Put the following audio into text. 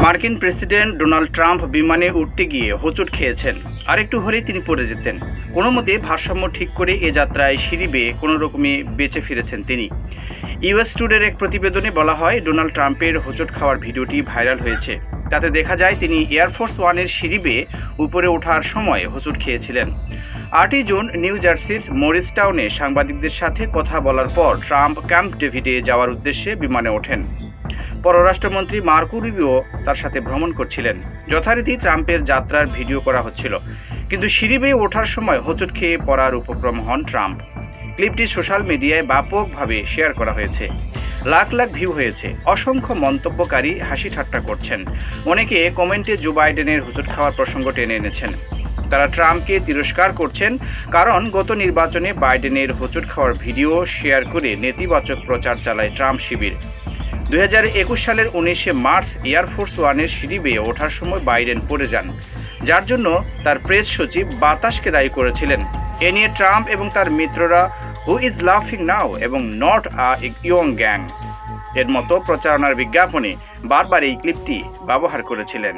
মার্কিন president Donald Trump বিমানে উঠতে গিয়ে হোঁচট খেয়েছেন। আর একটু হলেই তিনি পড়ে যেতেন। কোনো মতে ভারসাম্য ঠিক করে এ যাত্রায় সিঁড়ি বেয়ে কোনো রকমে বেঁচে ফিরেছেন তিনি। ইউএস টুডের এক প্রতিবেদনে বলা হয়, ডোনাল্ড ট্রাম্পের হোঁচট খাওয়ার ভিডিওটি ভাইরাল হয়েছে। তাতে দেখা যায়, তিনি এয়ারফোর্স ওয়ানের সিঁড়ি বেয়ে উপরে ওঠার সময় হোঁচট খেয়েছিলেন। আটই জুন, নিউ জার্সির মরিসটাউনে সাংবাদিকদের সাথে কথা বলার পর ট্রাম্প ক্যাম্প ডেভিডে যাওয়ার উদ্দেশ্যে বিমানে ওঠেন। পররাষ্ট্রমন্ত্রী মার্কো রুবিও তার সাথে ভ্রমণ করছিলেন। যথারীতি ট্রাম্পের যাত্রার ভিডিও করা হচ্ছিল। কিন্তু সিঁড়ি বেয়ে ওঠার সময় হোঁচট খেয়ে পড়ার উপক্রম হন ট্রাম্প। ক্লিপটি সোশ্যাল মিডিয়ায় ব্যাপকভাবে শেয়ার করা হয়েছে। লাখ লাখ ভিউ হয়েছে। অসংখ্য মন্তব্যকারী হাসি ঠাট্টা করছেন। অনেকে কমেন্টে জো বাইডেনের হোঁচট খাওয়ার প্রসঙ্গ টেনে এনেছেন। তারা ট্রাম্পকে তিরস্কার করছেন কারণ গত নির্বাচনে বাইডেনের হোঁচট খাওয়ার ভিডিও শেয়ার করে নেতিবাচক প্রচার চালায় ট্রাম্প শিবির। একুশ সালের উনিশে মার্চ এয়ারফোর্স ওয়ানের সিঁড়ি বেয়ে ওঠার সময় বাইডেন পড়ে যান, যার জন্য তার প্রেস সচিব বাতাসকে দায়ী করেছিলেন। এ নিয়ে ট্রাম্প এবং তার মিত্ররা হু ইজ লাফিং নাও এবং নট আ ইয়ং গ্যাং এর মতো প্রচারণার বিজ্ঞাপনে বারবার এই ক্লিপটি ব্যবহার করেছিলেন।